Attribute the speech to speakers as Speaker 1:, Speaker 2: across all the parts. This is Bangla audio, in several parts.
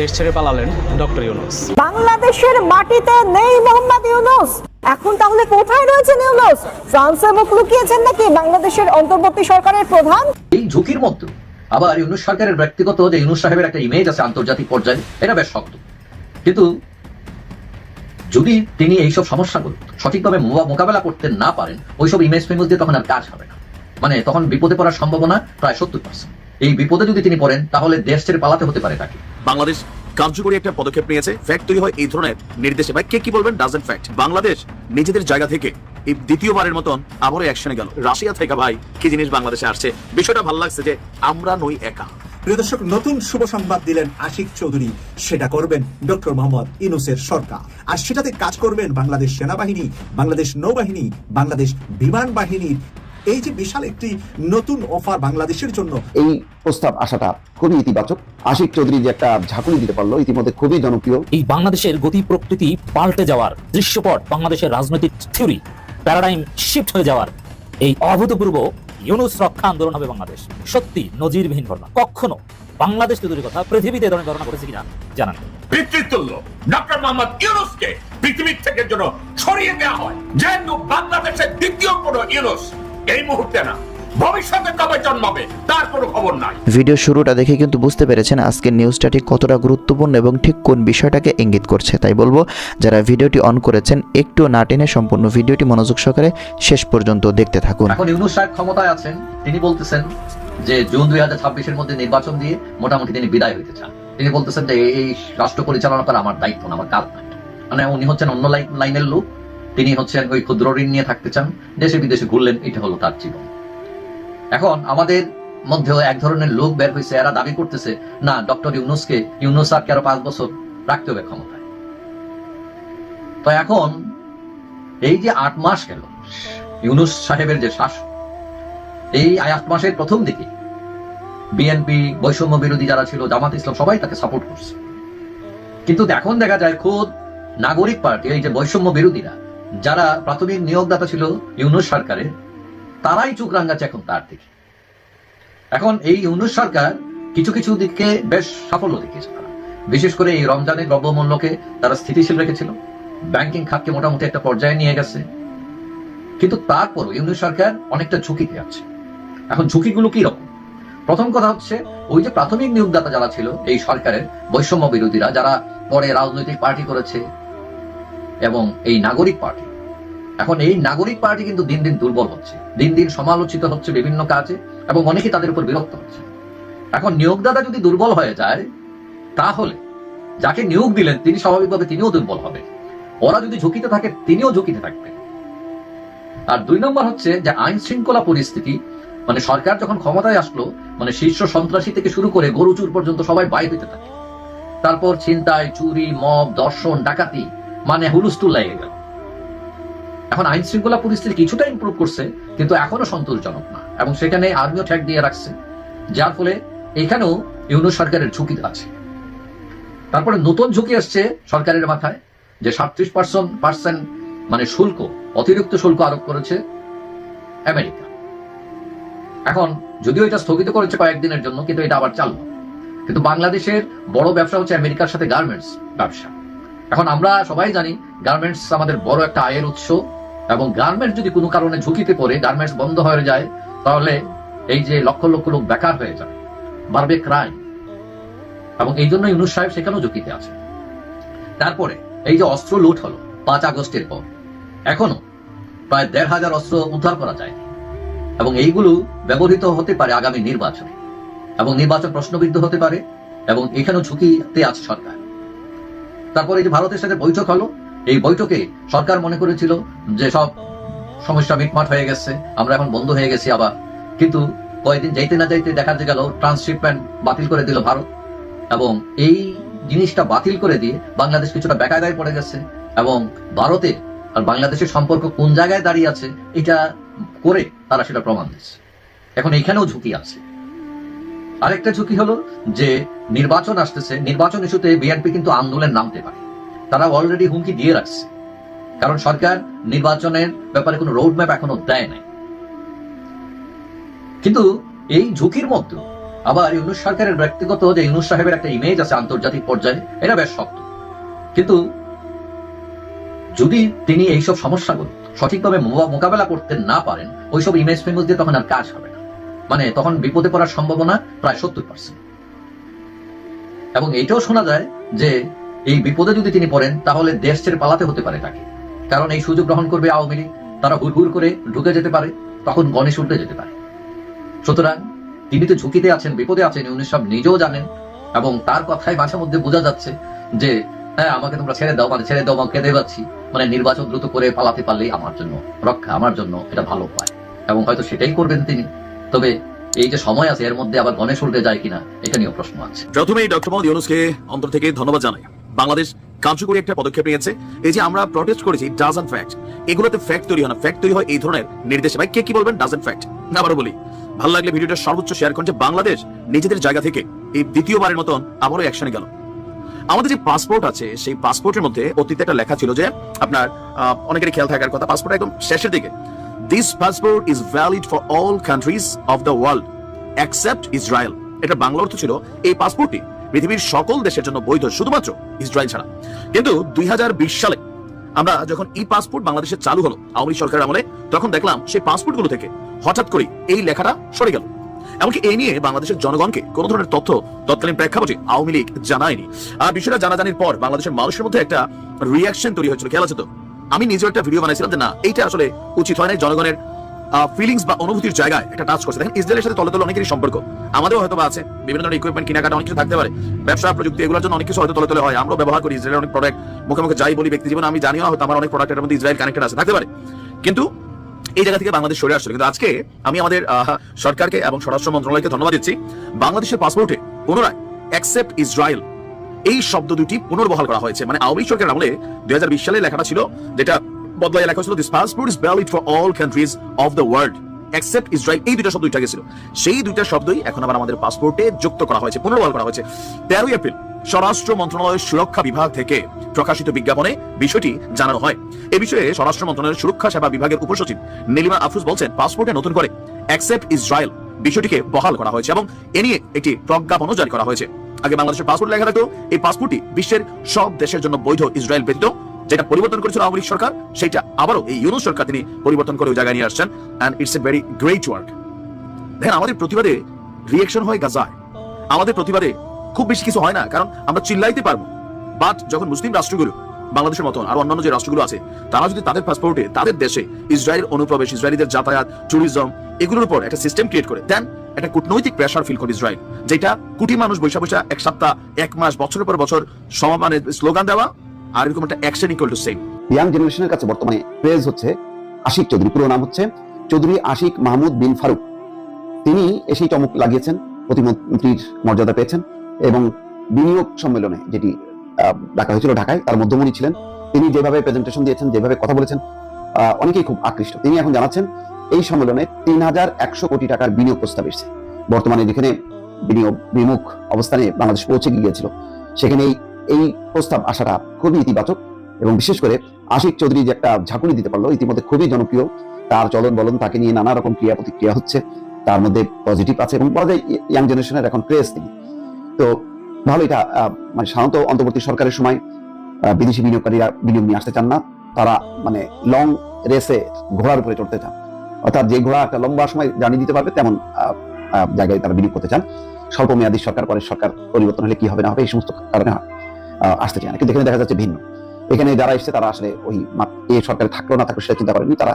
Speaker 1: দেশ ছেড়ে পালালেন ডক্টর ইউনুস।
Speaker 2: বাংলাদেশের মাটিতে নেই মোহাম্মদ ইউনুস। এখন তাহলে কোথায় রয়েছেন ইউনুস? ফ্রান্সে মুখ লুকিয়েছেন নাকি বাংলাদেশের অন্তর্বর্তী সরকারের প্রধান?
Speaker 3: এই ঝুঁকির মধ্যে। আবার ইউনুস সরকারের ব্যক্তিগত যে ইউনুস সাহেবের একটা ইমেজ আছে আন্তর্জাতিক পর্যায়ে এটা বেশ শক্ত। কিন্তু যদি তিনি এইসব সমস্যাগুলো সঠিকভাবে মোকাবেলা করতে না পারেন ওইসব ইমেজ ফেমেজ দিয়ে তখন আর কাজ হবে না। মানে তখন বিপদে পড়ার সম্ভাবনা প্রায় সত্তর পার্সেন্ট এই বিপদে যদি তিনি পড়েন তাহলে দেশ ছেড়ে পালাতে হতে পারে তাকে।
Speaker 4: বাংলাদেশ কার্যকরী একটা পদক্ষেপ নিয়েছে। ফ্যাক্ট তৈরি হয় এই ধরনের নির্দেশে। ভাই, কে কি বলবেন? ডাজেন্ট ফ্যাক্ট বাংলাদেশ নিজেদের জায়গা থেকে এই দ্বিতীয়বারের মতন আবারও অ্যাকশনে গেল। রাশিয়া থেকে, ভাই, কি জিনিস বাংলাদেশে আসছে? বিষয়টা ভালো লাগছে যে আমরা নই একা।
Speaker 5: প্রিয় দর্শক, নতুন শুভ সংবাদ দিলেন আশিক চৌধুরী। সেটা করবেন ডক্টর মোহাম্মদ ইনুসের সরকার। আর সেটাতে কাজ করবেন বাংলাদেশ সেনাবাহিনী, বাংলাদেশ নৌবাহিনী, বাংলাদেশ বিমান বাহিনীর এই যে বিশাল একটি নতুন অফার বাংলাদেশের জন্য।
Speaker 6: এই প্রস্তাব আসাটা খুবই ইতিবাচক। আশিক চৌধুরী যে একটা ঝাঁকুনি দিতে পারল ইতিমধ্যে খুবই জনপ্রিয়।
Speaker 7: এই বাংলাদেশের গতি প্রকৃতি পাল্টে যাওয়ার দৃশ্যপট বাংলাদেশের রাজনৈতিক থিওরি প্যারাডাইম শিফট হয়ে যাওয়ার এই অভূতপূর্ব ইউনুস রক্ষা আন্দোলন হবে বাংলাদেশ। সত্যি নজিরবিহীন ঘটনা। কখনো বাংলাদেশ তৈরির কথা পৃথিবীতে এ ধরনের ঘটনা ঘটেছে কিনা জানান
Speaker 8: পিতৃতুল্য ডক্টর মোহাম্মদ ইউনুসকে পৃথিবীর থেকে যেন সরিয়ে দেওয়া হয়। যেন বাংলাদেশের দ্বিতীয় কোনো ইউনুস এই মুহূর্তে না ভবিষ্যতে কবে জন্মাবে তার কোনো খবর নাই।
Speaker 9: ভিডিও শুরুটা দেখে কিন্তু বুঝতে পেরেছেন আজকের নিউজটা ঠিক কতটা গুরুত্বপূর্ণ এবং ঠিক কোন বিষয়টাকে ইঙ্গিত করছে। তাই বলব যারা ভিডিওটি অন করেছেন একটু না টেনে সম্পূর্ণ ভিডিওটি মনোযোগ সহকারে শেষ পর্যন্ত দেখতে থাকুন।
Speaker 3: এখন ইউনুস সাহেব ক্ষমতায় আছেন তিনি বলতেছেন যে জুন দুই হাজার ছাব্বিশের মধ্যে নির্বাচন দিয়ে মোটামুটি তিনি বিদায় হইতে চান। তিনি বলতেছেন যে এই- রাষ্ট্র পরিচালনা করা আমার দায়িত্ব না আমার কাজ মানে উনি হচ্ছেন অন্য লাইন- লাইনের লোক তিনি হচ্ছেন ওই ক্ষুদ্র ঋণ নিয়ে থাকতে চান, দেশে বিদেশে ঘুরলেন, এটা হলো তার জীবন। এখন আমাদের মধ্যেও এক ধরনের লোক বের হয়েছে, এরা দাবি করতেছে, না, ডক্টর ইউনুসকে, ইউনুস স্যারকে আরও পাঁচ বছর রাখতে হবে ক্ষমতায়। তো এখন এই যে আট মাস গেল, ইউনুস সাহেবের যে শাসন, এই আট মাসের প্রথম দিকে বিএনপি বৈষম্য বিরোধী যারা ছিল, জামাত ইসলাম সবাই তাকে সাপোর্ট করছে। কিন্তু এখন দেখা যায় খোদ নাগরিক পার্টি, এই যে বৈষম্য বিরোধীরা যারা প্রাথমিক নিয়োগদাতা ছিল ইউনুস সরকারের তারাই চুক রাঙ্গাচ্ছে এখন তার দিকে। এখন এই ইউনুস সরকার কিছু কিছু দিকে বেশ সাফল্য দেখিয়েছে তারা। বিশেষ করে এই রমজানের দ্রব্যমূল্যকে তারা স্থিতিশীল রেখেছিল। ব্যাংকিং খাতকে মোটামুটি একটা পর্যায়ে নিয়ে গেছে। কিন্তু তারপরও ইউনিট সরকার অনেকটা ঝুঁকিতে আছে। এখন ঝুঁকিগুলো কি রকম? প্রথম কথা হচ্ছে, ওই যে প্রাথমিক নিয়োগদাতা যারা ছিল এই সরকারের বৈষম্য বিরোধীরা যারা পরে রাজনৈতিক পার্টি করেছে এবং এই নাগরিক পার্টি। এখন এই নাগরিক পার্টি কিন্তু দিন দিন দুর্বল হচ্ছে। দিন দিন সমালোচিত হচ্ছে বিভিন্ন কাজে এবং অনেকে তাদের উপর বিরক্ত হচ্ছে। এখন নিয়োগদাতা যদি দুর্বল হয়ে যায়, তাহলে যাকে নিয়োগ দিলেন, তিনি স্বাভাবিকভাবে তিনিও দুর্বল হবে। ওরা যদি ঝুঁকিতে থাকে, তিনিও ঝুঁকিতে থাকবেন। আর দুই নম্বর হচ্ছে যে আইন শৃঙ্খলা পরিস্থিতি মানে সরকার যখন ক্ষমতায় আসলো মানে শীর্ষ সন্ত্রাসী থেকে শুরু করে গরু চুর পর্যন্ত সবাই বাইরে হইতে থাকে। তারপর ছিনতাই, চুরি, মব, দর্শন, ডাকাতি মানে হুলুস্তুল লেগে গেল। এখন আইন শৃঙ্খলা পরিস্থিতি কিছুটা ইমপ্রুভ করছে, কিন্তু এখনও সন্তোষজনক না, এবং সেখানে আর্মিও ঠেক দিয়ে রাখছে, যার ফলে এখানেও ইউনুস সরকারের ঝুঁকি আছে। তারপরে নতুন ঝুঁকি আসছে সরকারের মাথায়, যে সাতত্রিশ পার্সেন্ট পার্সেন্ট মানে শুল্ক, অতিরিক্ত শুল্ক আরোপ করেছে আমেরিকা। এখন যদিও এটা স্থগিত করেছে কয়েকদিনের জন্য, কিন্তু এটা আবার চালু। কিন্তু বাংলাদেশের বড় ব্যবসা হচ্ছে আমেরিকার সাথে গার্মেন্টস ব্যবসা। এখন আমরা সবাই জানি গার্মেন্টস আমাদের বড় একটা আয়ের উৎস, এবং গার্মেন্টস যদি কোনো কারণে ঝুঁকিতে পড়ে গার্মেন্টস বন্ধ হয়ে যায়, তাহলে এই যে লক্ষ লক্ষ লোক বেকার হয়ে যাবে বাড়বে ক্রাইম এবং এই জন্য ইউনুস সাহেব সেখানেও ঝুঁকিতে আছে তারপরে, এই যে অস্ত্র লুট হলো, পাঁচ আগস্টের পর, এখনও প্রায় দেড় হাজার অস্ত্র উদ্ধার করা যায় এবং এইগুলো ব্যবহৃত হতে পারে আগামী নির্বাচনে। এবং নির্বাচন প্রশ্নবিদ্ধ হতে পারে, এবং এখানেও ঝুঁকিতে আছে সরকার। তারপরে যে ভারতের সাথে বৈঠক হলো, এই বৈঠকে সরকার মনে করেছিল যে সব সমস্যা মিটমাট হয়ে গেছে, আমরা এখন বন্ধ হয়ে গেছি আবার। কিন্তু কয়েকদিন যাইতে না যাইতে দেখা গেল, ট্রান্সশিপমেন্ট বাতিল করে দিল ভারত। এবং এই জিনিসটা বাতিল করে দিয়ে বাংলাদেশ কিছুটা বেকায়দায় পড়ে গেছে। এবং ভারতের আর বাংলাদেশের সম্পর্ক কোন জায়গায় দাঁড়িয়ে আছে, এটা করে তারা সেটা প্রমাণ দিচ্ছে এখন এখানেও ঝুঁকি আছে। আরেকটা ঝুঁকি হলো যে নির্বাচন আসতেছে, নির্বাচন ইস্যুতে বিএনপি কিন্তু আন্দোলন নামতে পারে। তারা অলরেডি হুমকি দিয়ে রাখছে। কারণ সরকার নির্বাচনের ব্যাপারে কোনো রোড ম্যাপ এখনও দেয় নাই। কিন্তু এই ঝুঁকির মধ্যে আবার ইউনুস সরকারের ব্যক্তিগত যে ইউনুস সাহেবের একটা ইমেজ আছে আন্তর্জাতিক পর্যায়ে, এটা বেশ শক্ত। কিন্তু যদি তিনি এইসব সমস্যাগুলো সঠিকভাবে মোকাবেলা করতে না পারেন, ওইসব ইমেজ ফেমেজ দিয়ে তখন আর কাজ হবে মানে তখন বিপদে পড়ার সম্ভাবনা প্রায় সত্তর পার্সেন্ট এবং এইটাও শোনা যায় যে এই বিপদে যদি তিনি পড়েন, তাহলে দেশ ছেড়ে পালাতে হতে পারে তাকে। কারণ এই সুযোগ গ্রহণ করবে আওয়ামী লীগ। তারা হুড় করে ঢুকে যেতে পারে, তখন গণেশ উল্টে যেতে পারে। সুতরাং তিনি তো ঝুঁকিতে আছেন, বিপদে আছেন, উনি সব নিজেও জানেন। এবং তার কথায় মাঝে মধ্যে বোঝা যাচ্ছে যে হ্যাঁ আমাকে তোমরা ছেড়ে দাও মানে ছেড়ে দাও আমাকে কেঁদে পাচ্ছি মানে নির্বাচন দ্রুত করে পালাতে পারলেই আমার জন্য রক্ষা, আমার জন্য এটা ভালো উপায়। এবং হয়তো সেটাই করবেন তিনি। তবে এই যে সময় আছে, এর মধ্যে আবার গণেশ উল্টে যায় কিনা, এটা নিয়েও প্রশ্ন আছে।
Speaker 4: প্রথমেই ডক্টর মোহাম্মদ ইউনুসকে অন্তর থেকে ধন্যবাদ জানাই। বাংলাদেশ কার্যকরী একটা পদক্ষেপ নিয়েছে। এই যে আমরা প্রটেস্ট করেছি ডাজন ফ্যাক্ট এগুলোতে ফ্যাক্ট তৈরি হয় না। ফ্যাক্ট তৈরি হয় এই ধরনের নির্দেশে। ভাই, কে কি বলবেন? ডাজন ফ্যাক্ট আবারও বলি, ভালো লাগলে ভিডিওটা সর্বোচ্চ শেয়ার করুন যে বাংলাদেশ নিজেদের জায়গা থেকে এই দ্বিতীয়বারের মতন আবারও অ্যাকশনে গেল। আমাদের যে পাসপোর্ট আছে, সেই পাসপোর্টের মধ্যে অতীতে একটা লেখা ছিল যে আপনার অনেকেরই খেয়াল থাকার কথা পাসপোর্ট একদম শেষের দিকে। This passport is valid for all countries of the world accept Israel এটা বাংলা অর্থ ছিল এই পাসপোর্টটি পৃথিবীর সকল দেশের জন্য বৈধ, শুধুমাত্র ইসরায়েল ছাড়া। কিন্তু দুই সালে আমরা যখন ই পাসপোর্ট বাংলাদেশে চালু হলো আওয়ামী সরকারের আমলে, তখন দেখলাম সেই পাসপোর্টগুলো থেকে হঠাৎ করে এই লেখাটা সরে গেল। এমনকি এই নিয়ে বাংলাদেশের জনগণকে কোন ধরনের তথ্য তৎকালীন প্রেক্ষাপটে আওয়ামী লীগ জানায়নি। আর বিষয়টা জানাজানির পর বাংলাদেশের মানুষের মধ্যে একটা রিয়াকশন তৈরি হয়েছিল, খেয়াল আছে তো? আমি নিজেও একটা ভিডিও বানাইছিলাম যে না, এইটা আসলে উচিত হয় না জনগণের ফিলিংস বা অনুভূতির জায়গায় একটা টাচ করছে দেখেন ইসরায়েলের সাথে তলে তলে অনেকেরই সম্পর্ক। আমাদেরও হয়তো আছে, বিভিন্ন ধরনের ইকুইপমেন্ট কেনাকাটা অনেক কিছু থাকতে পারে। ব্যবসা, প্রযুক্তি, এগুলোর জন্য অনেক কিছু হয়তো তলে তলে হয়। আমরাও ব্যবহার করি ইসরায়েলের অনেক প্রোডাক্ট মুখে মুখে যাই বলি ব্যক্তি জীবন, আমি জানিও হয়তো আমার অনেক প্রোডাক্টের মধ্যে ইসরায়েল কানেক্টেড আছে, থাকতে পারে। কিন্তু এই জায়গা থেকে বাংলাদেশ সরে আসছিল কিন্তু আজকে আমি আমাদের সরকারকে এবং স্বরাষ্ট্র মন্ত্রণালয়কে ধন্যবাদ দিচ্ছি। বাংলাদেশের পাসপোর্টে পুনরায় অ্যাকসেপ্ট ইসরায়েল এই শব্দ দুটি পুনর্বহাল করা হয়েছে। মানে আওয়ামী সরকারের আমলে দুই সালে লেখাটা ছিল, যেটা বদলাই লেখা ছিল this passport is valid for all countries of the world except Israel এই দুটো শব্দ উঠে গেছিল সেই দুইটা শব্দই এখন আবার আমাদের পাসপোর্টে যুক্ত করা হয়েছে, পুনর্বহাল করা হয়েছে। তেরোই এপ্রিল, স্বরাষ্ট্র মন্ত্রণালয়ের সুরক্ষা বিভাগ থেকে প্রকাশিত বিজ্ঞাপনে বিষয়টি জানানো হয়। এ বিষয়ে স্বরাষ্ট্র মন্ত্রণালয়ের সুরক্ষা সেবা বিভাগের উপসচিব নীলিমা আফরুজ বলছেন পাসপোর্টে নতুন করে অ্যাকসেপ্ট ইসরায়েল বিষয়টিকে বহাল করা হয়েছে এবং এ নিয়ে একটি প্রজ্ঞাপনও জারি করা হয়েছে। আগে বাংলাদেশের পাসপোর্ট লেখা থাকতো, এই পাসপোর্টটি বিশ্বের সব দেশের জন্য বৈধ ইসরায়েল ব্যতীত, যেটা পরিবর্তন করেছিল আওয়ামী লীগ সরকার সেটা আবারও এই ইউনুস সরকার তিনি পরিবর্তন করে ওই জায়গায় নিয়ে আসছেন and it's a very great work দেখেন, আমাদের প্রতিবাদে রিয়েকশন হয় গাজায়। আমাদের প্রতিবাদে খুব বেশি কিছু হয় না, কারণ আমরা চিল্লাইতে পারব। বাট যখন মুসলিম রাষ্ট্রগুলো, বাংলাদেশের মতন আর অন্যান্য যে রাষ্ট্রগুলো আছে, তারা যদি তাদের পাসপোর্টে তাদের দেশে ইসরায়েল অনুপ্রবেশ, ইসরায়েলিদের যাতায়াত ট্যুরিজম এগুলোর উপর একটা সিস্টেম ক্রিয়েট করে দেন একটা কূটনৈতিক প্রেশার ফিল করে ইসরায়েল, যেটা কোটি মানুষ বৈশা বৈশা এক সপ্তাহ, এক মাস, বছরের পর বছর সমানে স্লোগান দেওয়া, আর এরকম একটা action equal to same
Speaker 6: young জেনারেশনের কাছে বর্তমানে ক্রেজ হচ্ছে আশিক চৌধুরী, পুরো নাম হচ্ছে চৌধুরী আশিক মাহমুদ বিন ফারুক। তিনি এসেই চমক লাগিয়েছেন, প্রতিমন্ত্রীর মর্যাদা পেয়েছেন এবং বিনিয়োগ সম্মেলনে যেটি ডাকা হয়েছিল ঢাকায়, তার মধ্যমণি ছিলেন। তিনি যেভাবে প্রেজেন্টেশন দিয়েছেন, যেভাবে কথা বলেছেন অনেকেই খুব আকৃষ্ট। তিনি এখন জানাচ্ছেন এই সম্মেলনে তিন হাজার একশো কোটি টাকার বিনিয়োগ প্রস্তাব এসেছে। বর্তমানে যেখানে বিনিয়োগ বিমুখ অবস্থানে বাংলাদেশ পৌঁছে গিয়েছিল সেখানে এই প্রস্তাব আসাটা খুবই ইতিবাচক এবং বিশেষ করে আশিক চৌধুরী যে একটা ঝাঁকুনি দিতে পারল, ইতিমধ্যে খুবই জনপ্রিয়। তার চলন বলন তাকে নিয়ে নানা রকম ক্রিয়া প্রতিক্রিয়া হচ্ছে। তার মধ্যে পজিটিভ আছে এবং বলা যায় ইয়াং জেনারেশনের এখন ক্রেজ তিনি। তো ভালো এটা মানে সাধারণত অন্তর্বর্তী সরকারের সময় বিদেশি বিনিয়োগকারীরা বিনিয়োগ নিয়ে আসতে চান না। তারা মানে লং রেসে ঘোড়ার উপরে চড়তে চান। অর্থাৎ যে ঘোড়া একটা লম্বা সময় জানিয়ে দিতে পারবে, তেমন জায়গায় তারা বিনিয়োগ করতে চান। স্বল্প মেয়াদী সরকার, পরে সরকার পরিবর্তন হলে কি হবে না হবে, এই সমস্ত কারণে আসতে চায় না। কিন্তু এখানে দেখা যাচ্ছে ভিন্ন। এখানে যারা এসছে, তারা আসলে ওই এই সরকারে থাকল না থাকল সেটা চিন্তা করেনি তারা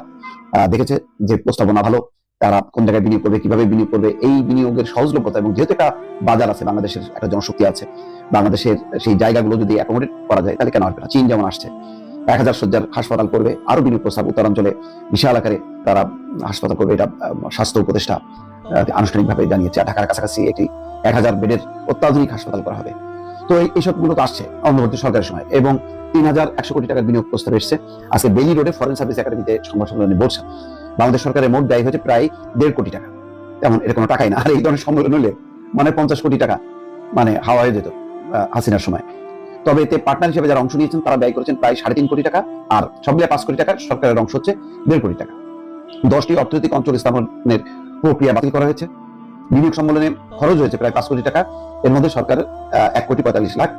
Speaker 6: দেখেছে যে প্রস্তাবনা ভালো, তারা কোন জায়গায় বিনিয়োগ করবে, কীভাবে বিনিয়োগ করবে, এই বিনিয়োগের সহজলভ্যতা এবং যেহেতু একটা বাজার আছে, বাংলাদেশের একটা জনশক্তি আছে, বাংলাদেশের সেই জায়গাগুলো যদি অ্যাকোমোডেট করা যায়, তাহলে কেন আসবে না? চীন যেমন আসছে এক হাজার শয্যার হাসপাতাল করবে আরও বিনিয়োগ প্রস্তাব উত্তরাঞ্চলে বিশাল আকারে তারা হাসপাতাল করবে। এটা স্বাস্থ্য উপদেষ্টা আনুষ্ঠানিকভাবে জানিয়েছে ঢাকার কাছাকাছি একটি এক হাজার বেডের অত্যাধুনিক হাসপাতাল করা হবে। তো এইসব মূলত আসছে অন্তর্বর্তী সরকারের সময় এবং তিন হাজার একশো কোটি টাকার বিনিয়োগ প্রস্তাব এসেছে। আজকে বেলি রোডে ফরেন সার্ভিস একাডেমিতে সংবাদ সম্মেলনে বলছেন বাংলাদেশ সরকারের মোট ব্যয় হয়েছে প্রায় দেড় কোটি টাকা। তেমন এটা কোনো টাকাই না। আর এই ধরনের সম্মেলন হলে মানে পঞ্চাশ কোটি টাকা মানে হাওয়া হয়ে যেত হাসিনার সময়। তবে এতে পার্টনার হিসেবে যারা অংশ নিয়েছেন, তারা ব্যয় করেছেন প্রায় সাড়ে তিন কোটি টাকা। আর সব মিলিয়ে পাঁচ কোটি টাকা সরকারের অংশ হচ্ছে দেড় কোটি টাকা। দশটি অর্থনৈতিক অঞ্চল স্থাপনের প্রক্রিয়া বাতিল করা হয়েছে। বিনিয়োগ সম্মেলনে খরচ হয়েছে প্রায় পাঁচ কোটি টাকা। এর মধ্যে সরকার এক কোটি পঁয়তাল্লিশ লাখ।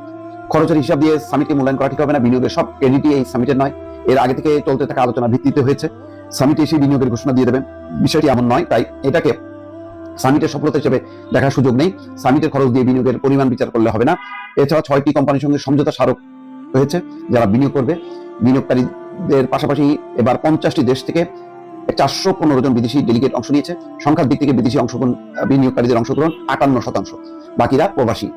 Speaker 6: খরচের হিসাব দিয়ে সামিটকে মূল্যায়ন করা ঠিক হবে না। বিনিয়োগের সব ক্রেডিটই এই সামিটের নয়। এর আগে থেকে চলতে থাকা আলোচনা ভিত্তিতে হয়েছে। সামিটে সেই বিনিয়োগের ঘোষণা দিয়ে দেবেন। বিষয়টি এমন নয়। তাই এটাকে সামিটের সফলতা হিসেবে দেখার সুযোগ নেই। সামিটের খরচ দিয়ে বিনিয়োগের পরিমাণ বিচার করলে হবে না। এছাড়া ছয়টি কোম্পানির সঙ্গে সমঝোতা স্মারক হয়েছে যারা বিনিয়োগ করবে। বিনিয়োগকারীদের পাশাপাশি এবার পঞ্চাশটি দেশ থেকে চারশো পনেরো জন বিদেশি ডেলিগেট অংশ নিয়েছে। সংখ্যার দিক থেকে বিদেশি অংশগ্রহণ বিনিয়োগকারীদের অংশগ্রহণ আটান্ন শতাংশ। বাকিরা প্রবাসী।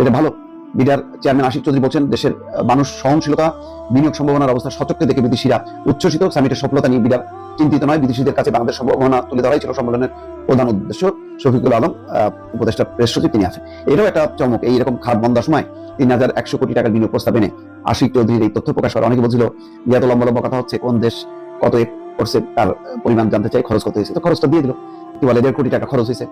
Speaker 6: এটা ভালো। বিডার চেয়ারম্যান আশিক চৌধুরী বলছেন, দেশের মানুষ সহনশীলতা, বিনিয়োগ সম্ভাবনার অবস্থা সচক্ষে দেখে বিদেশিরা উচ্ছ্বসিত। সামিটের সফলতা নিয়ে বিডার চিন্তিত নয়, বিদেশিদের কাছে বাংলাদেশ সম্ভাবনা তুলে ধরাই ছিল সম্মেলনের প্রধান উদ্দেশ্য। শফিকুল আলম উপদেষ্টা প্রেস সচিব তিনি আছেন। এটাও একটা চমক এইরকম খারাপ বন্ধার সময় তিন হাজার একশো কোটি টাকার বিনিয়োগ প্রস্তাব এনে আশিক চৌধুরীর এই তথ্য প্রকাশ করা অনেকে বলছিল যে এত লম্বা লম্বা কথা হচ্ছে, কোন দেশ কত করছে তার পরিমাণ জানতে চাই খরচ করতে হয়েছে। তো খরচটা দিয়ে দিল। কি বলে, দেড় কোটি টাকা খরচ হয়েছে।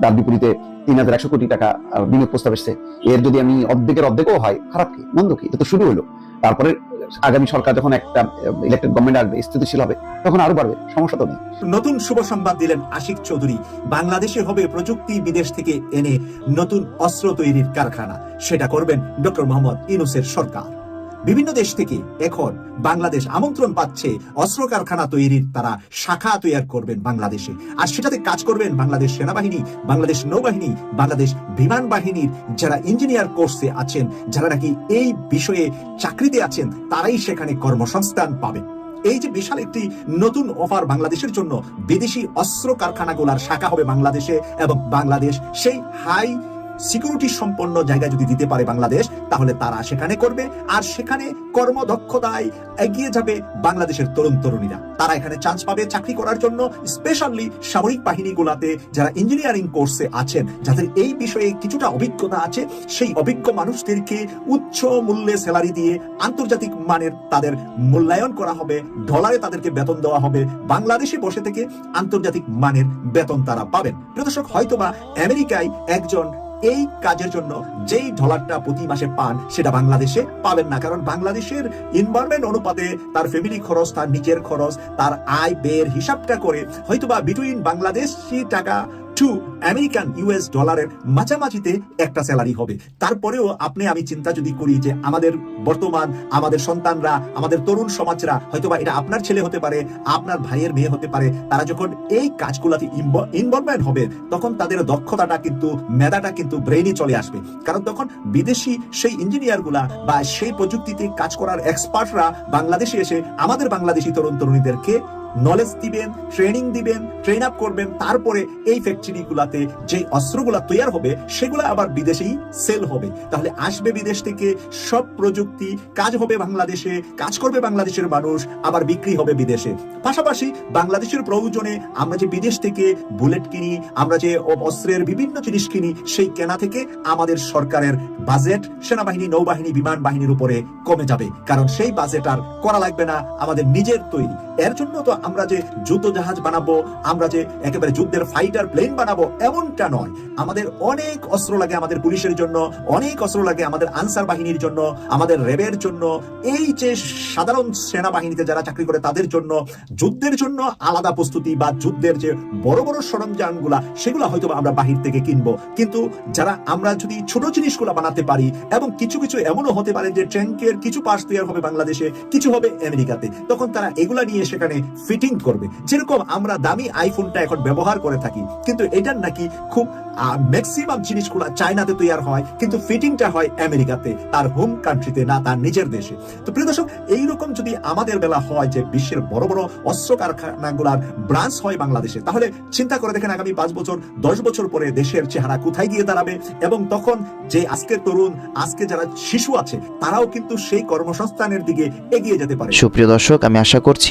Speaker 6: তার বিপরীতে তিন হাজার একশো কোটি টাকা বিনিয়োগ প্রস্তাব এসছে। এর যদি আমি অর্ধেকের অর্ধেকও হয়, খারাপ কি? মন্দ কি? এটা তো শুরু হলো। তারপরে আগামী সরকার যখন একটা ইলেকটেড গভর্নমেন্ট আসবে, স্থিতিশীল হবে, তখন আরও বাড়বে, সমস্যা তো নেই।
Speaker 5: নতুন শুভ সংবাদ দিলেন আশিক চৌধুরী। বাংলাদেশে হবে প্রযুক্তি বিদেশ থেকে এনে নতুন অস্ত্র তৈরির কারখানা। সেটা করবেন ডক্টর মোহাম্মদ ইনুসের সরকার। বিভিন্ন দেশ থেকে এখন বাংলাদেশ আমন্ত্রণ পাচ্ছে অস্ত্র কারখানা তৈরির, তারা শাখা তৈরি করবেন বাংলাদেশে। আর সেটাতে কাজ করবেন বাংলাদেশ সেনাবাহিনী, বাংলাদেশ নৌবাহিনী, বাংলাদেশ বিমান বাহিনীর যারা ইঞ্জিনিয়ার কোর্সে আছেন, যারা নাকি এই বিষয়ে চাকরিতে আছেন, তারাই সেখানে কর্মসংস্থান পাবেন। এই যে বিশাল একটি নতুন অফার বাংলাদেশের জন্য, বিদেশি অস্ত্র কারখানাগুলার শাখা হবে বাংলাদেশে এবং বাংলাদেশ সেই হাই সিকিউরিটি সম্পন্ন জায়গায় যদি দিতে পারে বাংলাদেশ, তাহলে তারা সেখানে করবে। আর সেখানে কর্মদক্ষতায় এগিয়ে যাবে বাংলাদেশের তরুণ তরুণীরা। তারা এখানে চান্স পাবে চাকরি করার জন্য স্পেশালি সামরিক বাহিনীগুলাতে যারা ইঞ্জিনিয়ারিং কোর্সে আছেন, যাদের এই বিষয়ে কিছুটা অভিজ্ঞতা আছে, সেই অভিজ্ঞ মানুষদেরকে উচ্চ মূল্যে স্যালারি দিয়ে আন্তর্জাতিক মানের তাদের মূল্যায়ন করা হবে ডলারে তাদেরকে বেতন দেওয়া হবে, বাংলাদেশে বসে থেকে আন্তর্জাতিক মানের বেতন তারা পাবেন। প্রিয় দর্শক, হয়তোবা আমেরিকায় একজন এই কাজের জন্য যেই ডলারটা প্রতি মাসে পান, সেটা বাংলাদেশে পাবেন না। কারণ বাংলাদেশের ইনভারমেন্ট অনুপাতে তার ফ্যামিলি খরচ, তার নিজের খরচ, তার আয়, ব্যয়ের হিসাবটা করে হয়তোবা বিটুইন বাংলাদেশি টাকা টু আমেরিকান ইউএস ডলারের মাঝামাঝিতে একটা স্যালারি হবে। তারপরেও আপনি, আমি চিন্তা যদি করি যে আমাদের বর্তমান, আমাদের সন্তানরা, আমাদের তরুণ সমাজরা, হয়তোবা এটা আপনার ছেলে হতে পারে, আপনার ভাইয়ের মেয়ে হতে পারে, তারা যখন এই কাজগুলোতে ইনভলভমেন্ট হবে, তখন তাদের দক্ষতাটা কিন্তু, মেধাটা কিন্তু ব্রেইনে চলে আসবে। কারণ তখন বিদেশি সেই ইঞ্জিনিয়ারগুলা বা সেই প্রযুক্তিতে কাজ করার এক্সপার্টরা বাংলাদেশে এসে, আমাদের বাংলাদেশি তরুণ তরুণীদেরকে নলেজ দিবেন ট্রেনিং দিবেন ট্রেন আপ করবেন, তারপরে এই ফ্যাক্টরি গুলাতে যে অস্ত্রগুলা তৈরি হবে, সেগুলো আবার বিদেশেই সেল হবে। তাহলে আসবে বিদেশ থেকে, সব প্রযুক্তি, কাজ হবে বাংলাদেশে, কাজ করবে বাংলাদেশের মানুষ, আবার বিক্রি হবে বিদেশে। পাশাপাশি বাংলাদেশের প্রয়োজনে আমরা যে বিদেশ থেকে বুলেট কিনি, আমরা যে অস্ত্রের বিভিন্ন জিনিস কিনি, সেই কেনা থেকে আমাদের সরকারের বাজেট সেনাবাহিনী, নৌবাহিনী, বিমান বাহিনীর উপরে কমে যাবে। কারণ সেই বাজেট আর করা লাগবে না, আমাদের নিজের তৈরি। এর জন্য তো আমরা যে যুদ্ধ জাহাজ বানাবো, আমরা যে একেবারে যুদ্ধের ফাইটার প্লেন বানাবো, এমনটা নয়। আমাদের অনেক অস্ত্র লাগে আমাদের পুলিশের জন্য, অনেক অস্ত্র লাগে আমাদের আনসার বাহিনীর জন্য, আমাদের রেবের জন্য। এই যে সাধারণ সেনাবাহিনীতে যারা চাকরি করে, তাদের জন্য যুদ্ধের জন্য আলাদা প্রস্তুতি বা যুদ্ধের যে বড় বড় সরঞ্জামগুলা, সেগুলো হয়তো আমরা বাহির থেকে কিনবো। কিন্তু যারা আমরা যদি ছোট জিনিসগুলো বানাতে পারি, এবং কিছু কিছু এমনও হতে পারে যে ট্যাঙ্কের কিছু পার্টস তৈরি হবে বাংলাদেশে, কিছু হবে আমেরিকাতে, তখন তারা এগুলা নিয়ে সেখানে ফিটিং করবে। যেরকম আমরা দামি আইফোনটা এখন ব্যবহার করে থাকি, কিন্তু এটার নাকি খুব ম্যাক্সিমাম জিনিসগুলো চায়নাতে তৈরি হয়, কিন্তু ফিটিংটা হয় আমেরিকাতে, তার হোম কান্ট্রিতে না তার নিজের দেশে। তো প্রিয় দর্শক, এইরকম যদি আমাদের বেলা হয় যে বিশ্বের বড় বড় অস্ত্র কারখানাগুলার ব্রাঞ্চ হয় বাংলাদেশে, তাহলে চিন্তা করে দেখেন আগামী পাঁচ বছর, দশ বছর পরে দেশের চেহারা কোথায় গিয়ে দাঁড়াবে? এবং তখন যে আজকের তরুণ, আজকে যারা শিশু আছে, তারাও কিন্তু সেই কর্মসংস্থানের দিকে এগিয়ে যেতে পারে।
Speaker 9: সুপ্রিয় দর্শক, আমি আশা করছি